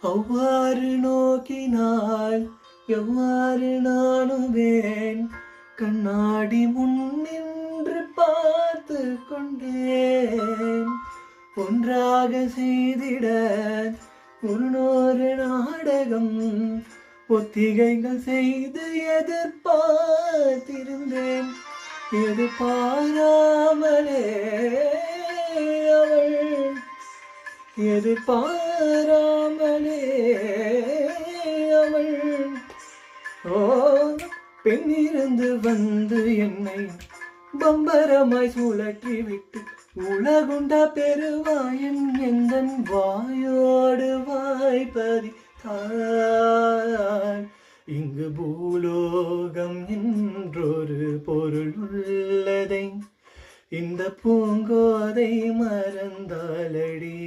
அவ்வாறு நோக்கினால் எவ்வாறு நானுவேன்? கண்ணாடி முன் நின்று பார்த்து கொண்டேன். ஒன்றாக செய்திட ஒரு நாடகம் ஒத்திகைகள் செய்து எதிர்பார்த்திருந்தேன். எதிர்பாராமலே அவள்? எதிர்பாராமல் ஓ பெண்ணிருந்து வந்து என்னை பம்பரமாய் சுழற்றி விட்டு உலகுண்டா பெருவாயன் எந்தன் வாயோடு வாய்ப்பதி தாய் இங்கு பூலோகம் என்றொரு பொருள் உள்ளதை இந்த பூங்கோதை மறந்தாலடி